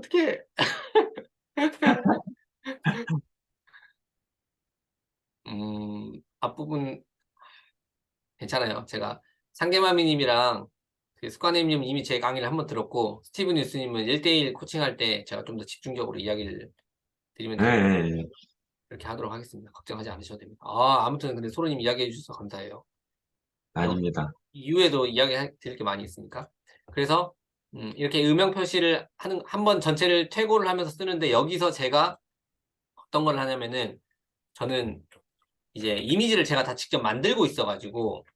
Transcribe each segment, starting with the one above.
어떻게? 음, 앞부분 괜찮아요. 제가 상계마미님이랑 그 스과네님 이미 제 강의를 한번 들었고 스티브 뉴스님은 1대1 코칭할 때 제가 좀 더 집중적으로 이야기를 드리면 네. 네, 네. 이렇게 하도록 하겠습니다. 걱정하지 않으셔도 됩니다. 아, 아무튼 근데 소로님 이야기해 주셔서 감사해요. 아닙니다. 이후에도 이야기 드릴 게 많이 있으니까. 그래서 음, 이렇게 음영 표시를 하는 한 번 전체를 퇴고를 하면서 쓰는데 여기서 제가 어떤 걸 하냐면은 저는 이제 이미지를 제가 다 직접 만들고 있어 가지고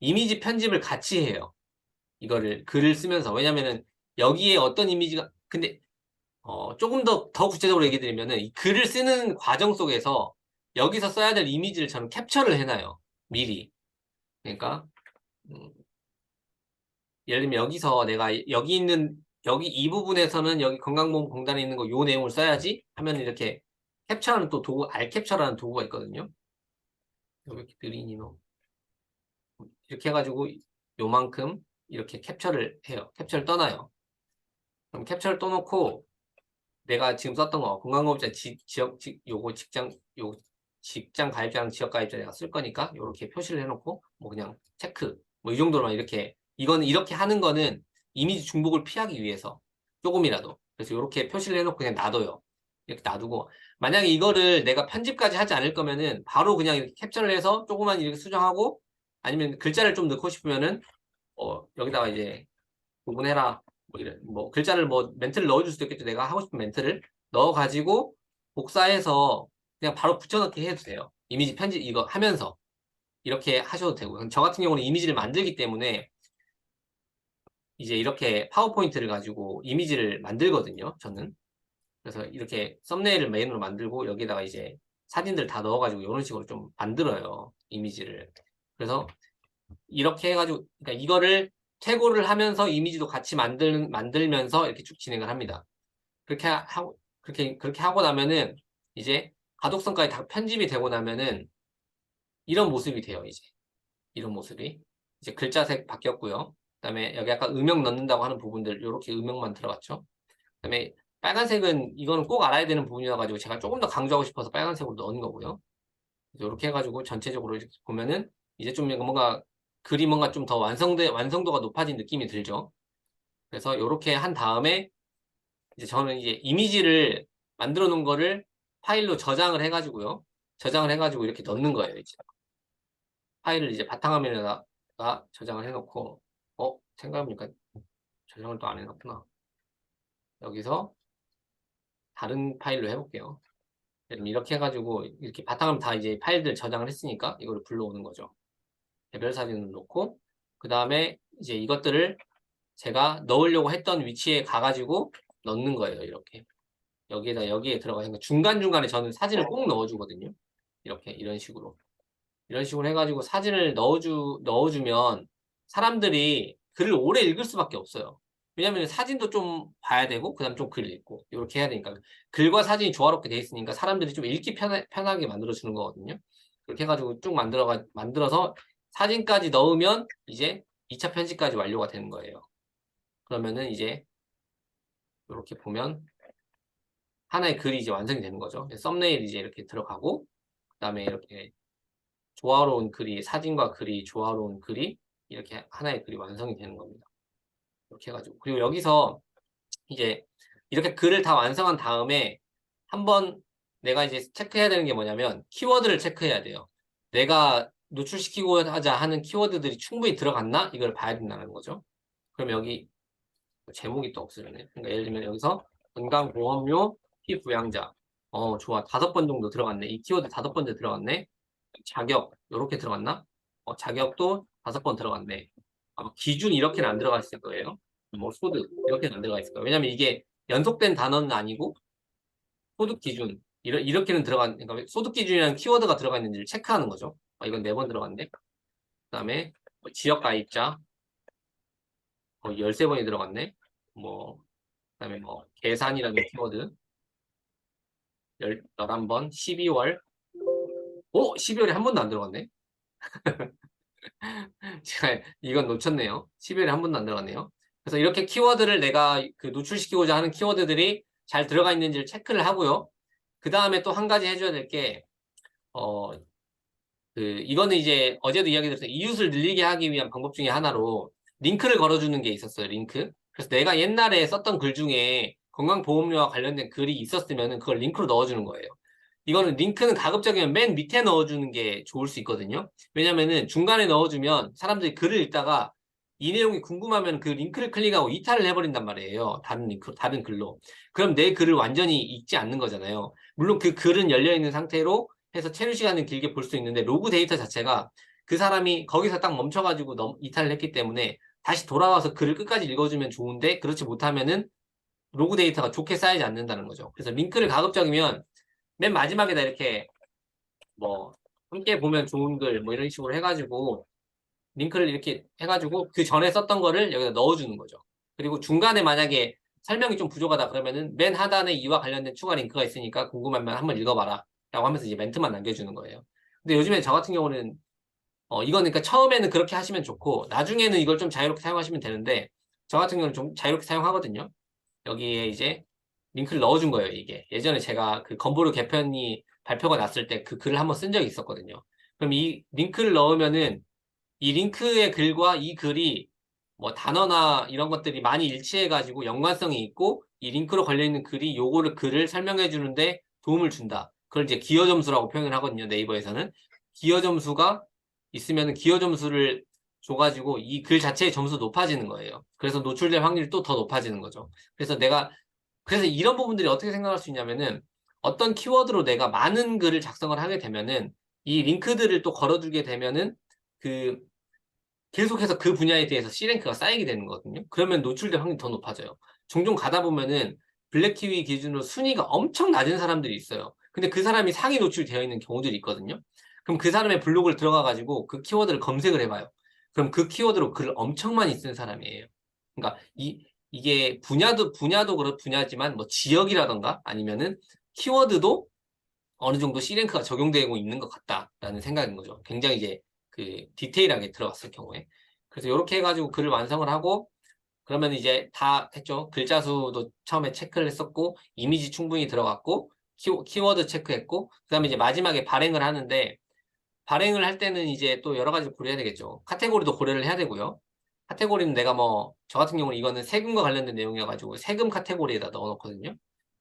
이미지 편집을 같이 해요. 이거를 글을 쓰면서 왜냐면은 여기에 어떤 이미지가 근데 어, 조금 더 더 구체적으로 얘기 드리면은 이 글을 쓰는 과정 속에서 여기서 써야 될 이미지를 저는 캡처를 해놔요. 미리. 그러니까 음, 예를 들면 여기서 내가 여기 있는 여기 이 부분에서는 여기 건강보험공단에 있는 거 요 내용을 써야지 하면 이렇게 캡처하는 또 도구 알캡처라는 도구가 있거든요. 여기 이렇게 드리니노 이렇게 해가지고 요만큼 이렇게 캡처를 해요. 캡처를 떠나요. 그럼 캡처를 떠놓고 내가 지금 썼던 거 건강보험자 지, 지역 지, 요거 직장 요 직장 가입자랑 지역 가입자 내가 쓸 거니까 이렇게 표시를 해놓고 뭐 그냥 체크 뭐 이 정도로만 이렇게 이거는 이렇게 하는 거는 이미지 중복을 피하기 위해서 조금이라도. 그래서 이렇게 표시를 해놓고 그냥 놔둬요. 이렇게 놔두고. 만약에 이거를 내가 편집까지 하지 않을 거면은 바로 그냥 이렇게 캡처를 해서 조금만 이렇게 수정하고 아니면 글자를 좀 넣고 싶으면은 어 여기다가 이제 구분해라. 뭐 이런 뭐 글자를 뭐 멘트를 넣어줄 수도 있겠죠. 내가 하고 싶은 멘트를. 넣어가지고 복사해서 그냥 바로 붙여넣기 해도 돼요. 이미지 편집 이거 하면서. 이렇게 하셔도 되고. 저 같은 경우는 이미지를 만들기 때문에 이제 이렇게 파워포인트를 가지고 이미지를 만들거든요 저는 그래서 이렇게 썸네일을 메인으로 만들고 여기다가 이제 사진들 다 넣어가지고 이런 식으로 좀 만들어요 이미지를 그래서 이렇게 해가지고 그러니까 이거를 퇴고를 하면서 이미지도 같이 만들, 만들면서 이렇게 쭉 진행을 합니다. 그렇게 하고, 그렇게, 그렇게 하고 나면은 이제 가독성까지 다 편집이 되고 나면은 이런 모습이 돼요, 이제. 이런 모습이. 이제 글자색 바뀌었고요. 그 다음에 여기 아까 음영 넣는다고 하는 부분들, 이렇게 음영만 들어갔죠. 그 다음에 빨간색은 이거는 꼭 알아야 되는 부분이어가지고 제가 조금 더 강조하고 싶어서 빨간색으로 넣은 거고요. 이렇게 해가지고 전체적으로 보면은 이제 좀 뭔가 글이 뭔가 좀 더 완성돼 완성도가 높아진 느낌이 들죠. 그래서 이렇게 한 다음에 이제 저는 이제 이미지를 만들어 놓은 거를 파일로 저장을 해가지고요. 저장을 해가지고 이렇게 넣는 거예요. 이제 파일을 이제 바탕화면에다가 저장을 해놓고 어 생각해보니까 저장을 또 안 해놨구나. 여기서 다른 파일로 해볼게요. 이렇게 해가지고 이렇게 바탕화면 다 이제 파일들 저장을 했으니까 이거를 불러오는 거죠. 개별 사진을 놓고 그 다음에 이제 이것들을 제가 넣으려고 했던 위치에 가가지고 넣는 거예요. 이렇게 여기에다 여기에 들어가 있는 중간중간에 저는 사진을 꼭 넣어주거든요. 이렇게 이런 식으로 이런 식으로 해가지고 사진을 넣어주 넣어주면 사람들이 글을 오래 읽을 수밖에 없어요. 왜냐면 사진도 좀 봐야 되고 그다음 좀 글 읽고 이렇게 해야 되니까 글과 사진이 조화롭게 돼 있으니까 사람들이 좀 읽기 편하, 편하게 만들어 주는 거거든요. 그렇게 해가지고 쭉 만들어 만들어서 사진까지 넣으면 이제 2차 편집까지 완료가 되는 거예요. 그러면은 이제 이렇게 보면 하나의 글이 이제 완성이 되는 거죠. 썸네일 이제 이렇게 들어가고 그 다음에 이렇게 조화로운 글이 사진과 글이 조화로운 글이 이렇게 하나의 글이 완성이 되는 겁니다. 이렇게 해가지고 그리고 여기서 이제 이렇게 글을 다 완성한 다음에 한번 내가 이제 체크해야 되는 게 뭐냐면 키워드를 체크해야 돼요. 내가 노출시키고 하자 하는 키워드들이 충분히 들어갔나? 이걸 봐야 된다는 거죠. 그럼 여기 제목이 또 없으려네. 그러니까 예를 들면 여기서 건강보험료 피부양자. 어, 좋아. 다섯 번 정도 들어갔네. 이 키워드 다섯 번째 들어갔네. 자격, 이렇게 들어갔나? 어, 자격도 다섯 번 들어갔네. 아마 기준 이렇게는 안 들어가 있을 거예요. 뭐 소득 이렇게는 안 들어가 있을 거예요. 왜냐면 이게 연속된 단어는 아니고 소득 기준 이러, 이렇게는 들어간 그러니까 소득 기준이라는 키워드가 들어가 있는지를 체크하는 거죠. 아, 이건 네 번 들어갔네. 그 다음에 뭐 지역 가입자 어, 13번이 들어갔네. 뭐, 그 다음에 뭐, 계산이라는 키워드 11번, 12월 오! 12월에 한 번도 안 들어갔네. 제가 이건 놓쳤네요. 12월에 한 번도 안 들어갔네요. 그래서 이렇게 키워드를 내가 그 노출시키고자 하는 키워드들이 잘 들어가 있는지를 체크를 하고요. 그 다음에 또 한 가지 해줘야 될 게, 어, 그, 이거는 이제 어제도 이야기 드렸어요. 이웃을 늘리게 하기 위한 방법 중에 하나로 링크를 걸어주는 게 있었어요. 링크. 그래서 내가 옛날에 썼던 글 중에 건강보험료와 관련된 글이 있었으면 그걸 링크로 넣어주는 거예요. 이거는 링크는 가급적이면 맨 밑에 넣어주는 게 좋을 수 있거든요. 왜냐면은 중간에 넣어주면 사람들이 글을 읽다가 이 내용이 궁금하면 그 링크를 클릭하고 이탈을 해버린단 말이에요. 다른 링크, 다른 글로. 그럼 내 글을 완전히 읽지 않는 거잖아요. 물론 그 글은 열려있는 상태로 해서 체류 시간을 길게 볼 수 있는데 로그 데이터 자체가 그 사람이 거기서 딱 멈춰가지고 넘, 이탈을 했기 때문에 다시 돌아와서 글을 끝까지 읽어주면 좋은데 그렇지 못하면은 로그 데이터가 좋게 쌓이지 않는다는 거죠. 그래서 링크를 가급적이면 맨 마지막에다 이렇게 뭐 함께 보면 좋은 글 뭐 이런 식으로 해가지고 링크를 이렇게 해가지고 그 전에 썼던 거를 여기다 넣어주는 거죠. 그리고 중간에 만약에 설명이 좀 부족하다 그러면은 맨 하단에 이와 관련된 추가 링크가 있으니까 궁금하면 한번 읽어봐라 라고 하면서 이제 멘트만 남겨주는 거예요. 근데 요즘에 저 같은 경우는 어 이거는 그러니까 처음에는 그렇게 하시면 좋고 나중에는 이걸 좀 자유롭게 사용하시면 되는데 저 같은 경우는 좀 자유롭게 사용하거든요. 여기에 이제 링크를 넣어준 거예요, 이게. 예전에 제가 그 건보료 개편이 발표가 났을 때 그 글을 한번 쓴 적이 있었거든요. 그럼 이 링크를 넣으면은 이 링크의 글과 이 글이 뭐 단어나 이런 것들이 많이 일치해가지고 연관성이 있고 이 링크로 걸려있는 글이 요거를 글을 설명해 주는데 도움을 준다. 그걸 이제 기여 점수라고 표현을 하거든요, 네이버에서는. 기여 점수가 있으면 기여 점수를 줘가지고 이 글 자체의 점수 높아지는 거예요. 그래서 노출될 확률이 또 더 높아지는 거죠. 그래서 내가 그래서 이런 부분들이 어떻게 생각할 수 있냐면은 어떤 키워드로 내가 많은 글을 작성을 하게 되면은 이 링크들을 또 걸어두게 되면은 그 계속해서 그 분야에 대해서 C랭크가 쌓이게 되는 거거든요. 그러면 노출될 확률이 더 높아져요. 종종 가다 보면은 블랙키위 기준으로 순위가 엄청 낮은 사람들이 있어요. 근데 그 사람이 상위 노출되어 있는 경우들이 있거든요. 그럼 그 사람의 블로그를 들어가 가지고 그 키워드를 검색을 해봐요. 그럼 그 키워드로 글을 엄청 많이 쓴 사람이에요. 그러니까 이 이게 분야도 분야도 그렇 분야지만 뭐 지역이라던가 아니면은 키워드도 어느 정도 C랭크가 적용되고 있는 것 같다라는 생각인 거죠. 굉장히 이제 그 디테일하게 들어갔을 경우에. 그래서 이렇게 해가지고 글을 완성을 하고 그러면 이제 다 했죠. 글자 수도 처음에 체크를 했었고 이미지 충분히 들어갔고 키, 워 드 체크했고 그 다음에 이제 마지막에 발행을 하는데 발행을 할 때는 이제 또 여러 가지 고려해야 되겠죠. 카테고리도 고려를 해야 되고요. 카테고리는 내가 뭐 저 같은 경우는 이거는 세금과 관련된 내용이어가지고 세금 카테고리에다 넣어놓거든요.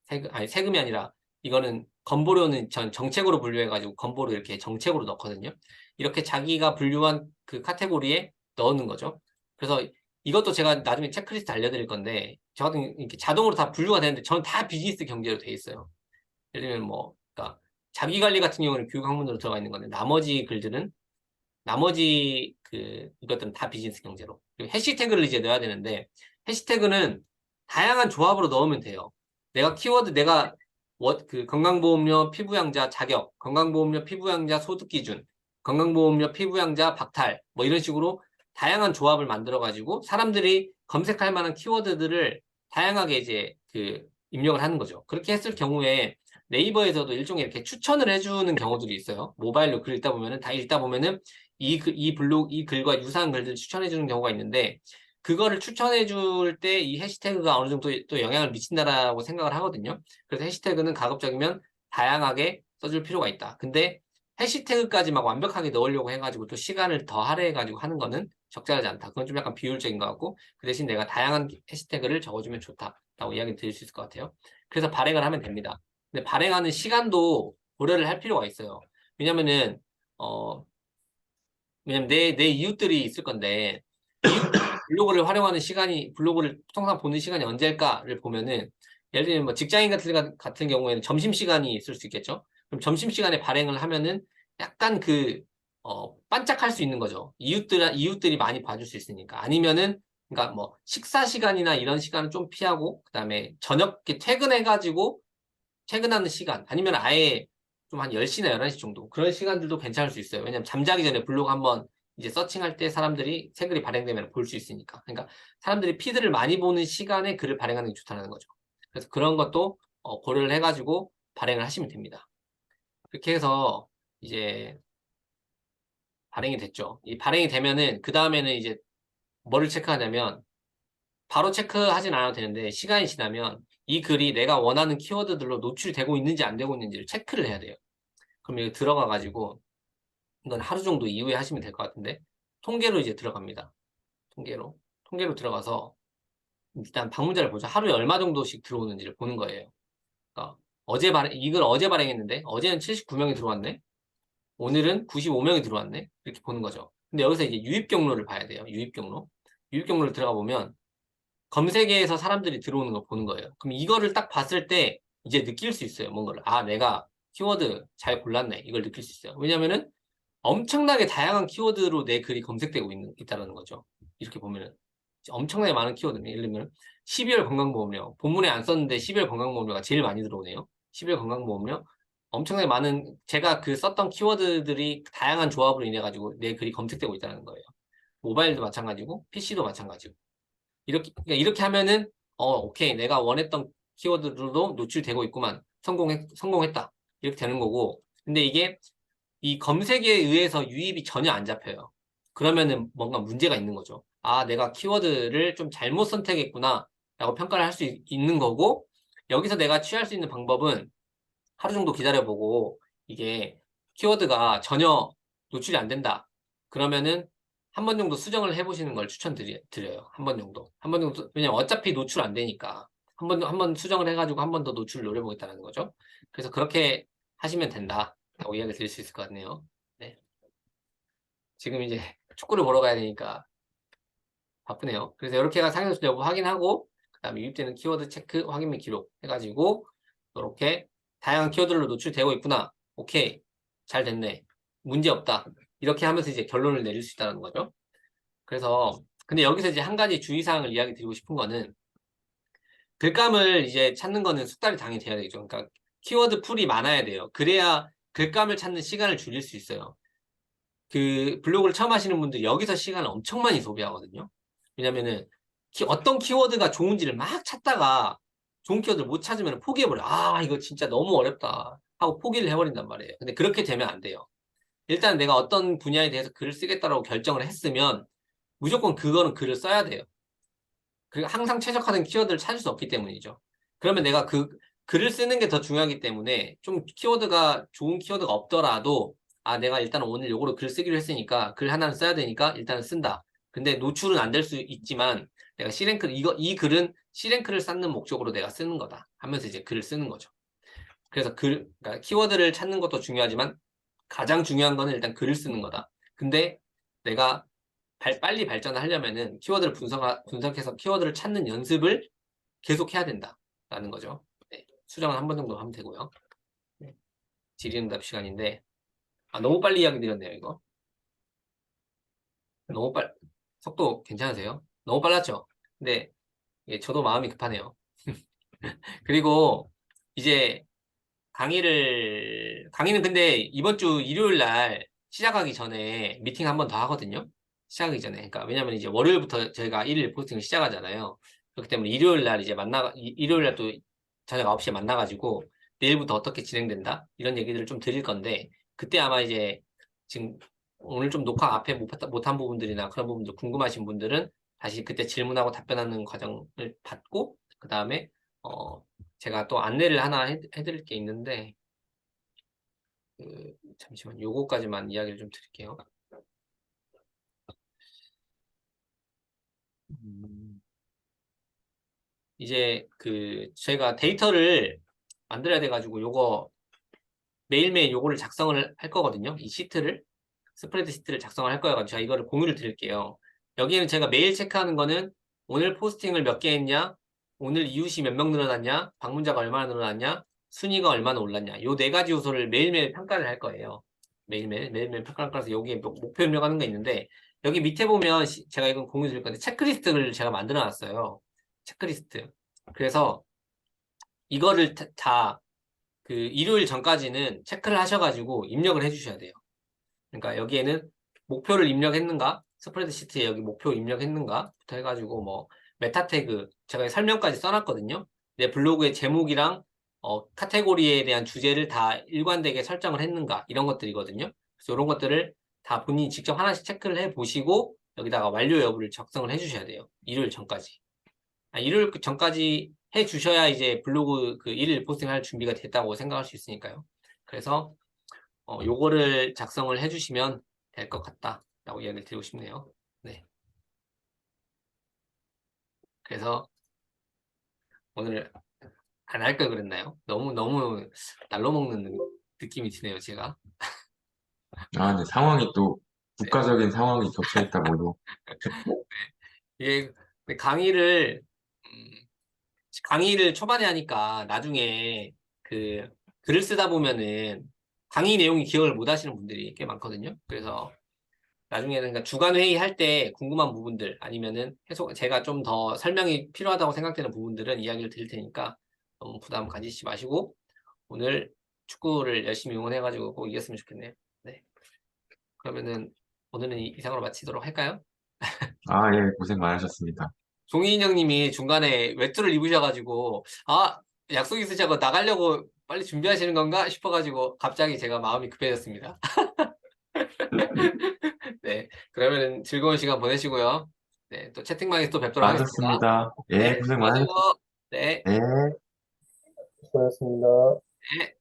세금 아니 세금이 아니라 이거는 건보료는 전 정책으로 분류해가지고 건보료 이렇게 정책으로 넣거든요. 이렇게 자기가 분류한 그 카테고리에 넣는 거죠. 그래서 이것도 제가 나중에 체크리스트 알려드릴 건데 저 같은 이렇게 자동으로 다 분류가 되는데 저는 다 비즈니스 경제로 돼 있어요. 예를 들면 뭐 그러니까 자기 관리 같은 경우는 교육 학문으로 들어가 있는 건데 나머지 글들은 나머지 그 이것들은 다 비즈니스 경제로 그리고 해시태그를 이제 넣어야 되는데 해시태그는 다양한 조합으로 넣으면 돼요. 내가 키워드 내가 워- 그 건강보험료 피부양자 자격, 건강보험료 피부양자 소득 기준, 건강보험료 피부양자 박탈 뭐 이런 식으로 다양한 조합을 만들어 가지고 사람들이 검색할 만한 키워드들을 다양하게 이제 그 입력을 하는 거죠. 그렇게 했을 경우에 네이버에서도 일종의 이렇게 추천을 해주는 경우들이 있어요. 모바일로 글 읽다 보면은 다 읽다 보면은 이, 글- 이 블로그 이 글과 유사한 글들을 추천해 주는 경우가 있는데 그거를 추천해 줄 때 이 해시태그가 어느 정도 또 영향을 미친다라고 생각을 하거든요. 그래서 해시태그는 가급적이면 다양하게 써줄 필요가 있다. 근데 해시태그까지 막 완벽하게 넣으려고 해가지고 또 시간을 더 할애해가지고 하는 거는 적절하지 않다. 그건 좀 약간 비효율적인 것 같고 그 대신 내가 다양한 해시태그를 적어주면 좋다라고 이야기 드릴 수 있을 것 같아요. 그래서 발행을 하면 됩니다. 근데 발행하는 시간도 고려를 할 필요가 있어요. 왜냐면은 어 왜냐면 내 내 이웃들이 있을 건데 블로그를 활용하는 시간이 블로그를 통상 보는 시간이 언제일까를 보면은 예를 들면 뭐 직장인 같은 같은 경우에는 점심 시간이 있을 수 있겠죠. 그럼 점심 시간에 발행을 하면은 약간 그 어, 반짝할 수 있는 거죠. 이웃들 이웃들이 많이 봐줄 수 있으니까. 아니면은 그러니까 뭐 식사 시간이나 이런 시간은 좀 피하고 그 다음에 저녁 이렇게 퇴근해가지고 퇴근하는 시간 아니면 아예 좀 한 10시나 11시 정도 그런 시간들도 괜찮을 수 있어요. 왜냐면 잠자기 전에 블로그 한번 이제 서칭할 때 사람들이 새 글이 발행되면 볼 수 있으니까. 그러니까 사람들이 피드를 많이 보는 시간에 글을 발행하는 게 좋다는 거죠. 그래서 그런 것도 어, 고려를 해가지고 발행을 하시면 됩니다. 그렇게 해서 이제 발행이 됐죠. 이 발행이 되면은 그 다음에는 이제 뭐를 체크하냐면 바로 체크하진 않아도 되는데 시간이 지나면 이 글이 내가 원하는 키워드들로 노출되고 있는지 안 되고 있는지를 체크를 해야 돼요. 그럼 여기 들어가 가지고 이건 하루 정도 이후에 하시면 될 것 같은데 통계로 이제 들어갑니다. 통계로 통계로 들어가서 일단 방문자를 보죠. 하루에 얼마 정도씩 들어오는지를 보는 거예요. 그러니까 어제 발행 이걸 어제 발행했는데 어제는 79명이 들어왔네. 오늘은 95명이 들어왔네. 이렇게 보는 거죠. 근데 여기서 이제 유입 경로를 봐야 돼요. 유입 경로. 유입 경로를 들어가 보면 검색에서 사람들이 들어오는 걸 보는 거예요. 그럼 이거를 딱 봤을 때 이제 느낄 수 있어요. 뭔가를. 아, 내가 키워드 잘 골랐네. 이걸 느낄 수 있어요. 왜냐면은 엄청나게 다양한 키워드로 내 글이 검색되고 있는, 있다는 거죠. 이렇게 보면은. 엄청나게 많은 키워드네. 예를 들면 12월 건강보험료. 본문에 안 썼는데 12월 건강보험료가 제일 많이 들어오네요. 12월 건강보험료. 엄청나게 많은 제가 그 썼던 키워드들이 다양한 조합으로 인해 가지고 내 글이 검색되고 있다는 거예요. 모바일도 마찬가지고 PC도 마찬가지고. 이렇게 그러니까 이렇게 하면은 어 오케이 내가 원했던 키워드로도 노출되고 있구만 성공했 성공했다 이렇게 되는 거고 근데 이게 이 검색에 의해서 유입이 전혀 안 잡혀요. 그러면은 뭔가 문제가 있는 거죠. 아 내가 키워드를 좀 잘못 선택했구나 라고 평가를 할 수 있는 거고 여기서 내가 취할 수 있는 방법은 하루 정도 기다려보고 이게 키워드가 전혀 노출이 안 된다. 그러면은 한 번 정도 수정을 해보시는 걸 추천드려요. 한 번 정도. 한 번 정도. 왜냐면 어차피 노출 안 되니까. 한 번, 한 번 수정을 해가지고 한 번 더 노출을 노려보겠다는 거죠. 그래서 그렇게 하시면 된다. 라고 이야기 드릴 수 있을 것 같네요. 네. 지금 이제 축구를 보러 가야 되니까 바쁘네요. 그래서 이렇게가 상향수 여부 확인하고, 그 다음에 유입되는 키워드 체크, 확인 및 기록 해가지고, 이렇게 다양한 키워드로 노출되고 있구나. 오케이. 잘 됐네. 문제 없다. 이렇게 하면서 이제 결론을 내릴 수 있다는 거죠. 그래서 근데 여기서 이제 한 가지 주의사항을 이야기 드리고 싶은 거는 글감을 이제 찾는 거는 숙달이 당연히 돼야 되죠. 그러니까 키워드 풀이 많아야 돼요. 그래야 글감을 찾는 시간을 줄일 수 있어요. 그 블로그를 처음 하시는 분들 여기서 시간을 엄청 많이 소비하거든요. 왜냐면은 키- 어떤 키워드가 좋은지를 막 찾다가 좋은 키워드를 못 찾으면 포기해버려. 아, 이거 진짜 너무 어렵다. 하고 포기를 해버린단 말이에요. 근데 그렇게 되면 안 돼요. 일단 내가 어떤 분야에 대해서 글을 쓰겠다라고 결정을 했으면 무조건 그거는 글을 써야 돼요. 그리고 항상 최적화된 키워드를 찾을 수 없기 때문이죠. 그러면 내가 그 글을 쓰는 게 더 중요하기 때문에 좀 키워드가 좋은 키워드가 없더라도 아 내가 일단 오늘 요거로 글 쓰기로 했으니까 글 하나는 써야 되니까 일단 쓴다. 근데 노출은 안 될 수 있지만 내가 C랭크 이거 이 글은 C랭크를 쌓는 목적으로 내가 쓰는 거다 하면서 이제 글을 쓰는 거죠. 그래서 글 그러니까 키워드를 찾는 것도 중요하지만 가장 중요한 거는 일단 글을 쓰는 거다. 근데 내가 발- 빨리 발전을 하려면은 키워드를 분석, 분석해서 키워드를 찾는 연습을 계속 해야 된다라는 거죠. 네, 수정은 한 번 정도 하면 되고요. 네, 질의응답 시간인데 아, 너무 빨리 이야기 드렸네요, 이거. 너무 빨 속도 괜찮으세요? 너무 빨랐죠? 근데 예, 저도 마음이 급하네요. 그리고 이제 강의를 강의는 근데 이번 주 일요일 날 시작하기 전에 미팅 한 번 더 하거든요. 시작하기 전에. 그러니까 왜냐면 이제 월요일부터 저희가 일일 포스팅을 시작하잖아요. 그렇기 때문에 일요일 날 이제 만나 이- 일요일 날 또 저녁 9시에 만나 가지고 내일부터 어떻게 진행된다? 이런 얘기들을 좀 드릴 건데 그때 아마 이제 지금 오늘 좀 녹화 앞에 못한 부분들이나 그런 부분들 궁금하신 분들은 다시 그때 질문하고 답변하는 과정을 받고 그 다음에 어 제가 또 안내를 하나 해, 해드릴 게 있는데 그, 잠시만 요거까지만 이야기를 좀 드릴게요. 음, 이제 그 제가 데이터를 만들어야 돼가지고 요거 매일매일 요거를 작성을 할 거거든요. 이 시트를 스프레드 시트를 작성을 할 거여가지고 제가 이거를 공유를 드릴게요. 여기에는 제가 매일 체크하는 거는 오늘 포스팅을 몇 개 했냐, 오늘 이웃이 몇 명 늘어났냐, 방문자가 얼마나 늘어났냐, 순위가 얼마나 올랐냐. 요 네 가지 요소를 매일매일 평가를 할 거예요. 매일매일, 매일매일 평가를 끌어서 여기에 목- 목표 입력하는 거 있는데, 여기 밑에 보면 시- 제가 이건 공유 드릴 건데, 체크리스트를 제가 만들어 놨어요. 체크리스트. 그래서 이거를 다, 다그 일요일 전까지는 체크를 하셔가지고 입력을 해주셔야 돼요. 그러니까 여기에는 목표를 입력했는가, 스프레드 시트에 여기 목표 입력했는가부터 해가지고 뭐 메타 태그 제가 설명까지 써놨거든요. 내 블로그의 제목이랑 어, 카테고리에 대한 주제를 다 일관되게 설정을 했는가 이런 것들이거든요. 그래서 이런 것들을 다 본인이 직접 하나씩 체크를 해 보시고 여기다가 완료 여부를 작성을 해주셔야 돼요. 일요일 전까지. 아, 일요일 전까지 해 주셔야 이제 블로그 그 일일 포스팅할 준비가 됐다고 생각할 수 있으니까요. 그래서 어, 요거를 작성을 해 주시면 될 것 같다라고 이야기를 드리고 싶네요. 네. 그래서 오늘 안 할 걸 그랬나요? 너무 너무 날로 먹는 느- 느낌이 드네요, 제가. 아, 근데 상황이 또 국가적인 상황이 겹쳐 있다 보니 이게 근데 강의를 음, 강의를 초반에 하니까 나중에 그 글을 쓰다 보면은 강의 내용이 기억을 못 하시는 분들이 꽤 많거든요. 그래서 나중에는 그러니까 주간 회의 할 때 궁금한 부분들 아니면은 해석 제가 좀 더 설명이 필요하다고 생각되는 부분들은 이야기를 드릴 테니까 너무 부담 가지지 마시고 오늘 축구를 열심히 응원해가지고 꼭 이겼으면 좋겠네요. 네. 그러면은 오늘은 이- 이상으로 마치도록 할까요? 아, 예, 고생 많으셨습니다. 종인 형님이 중간에 외투를 입으셔가지고 아 약속 있으셔서 나가려고 빨리 준비하시는 건가 싶어가지고 갑자기 제가 마음이 급해졌습니다. 네, 그러면 즐거운 시간 보내시고요. 네, 또 채팅방에서 또 뵙도록 하겠습니다. 맞았습니다. 예, 고생 많으셨습니다. 네, 예. 수고하셨습니다. 네.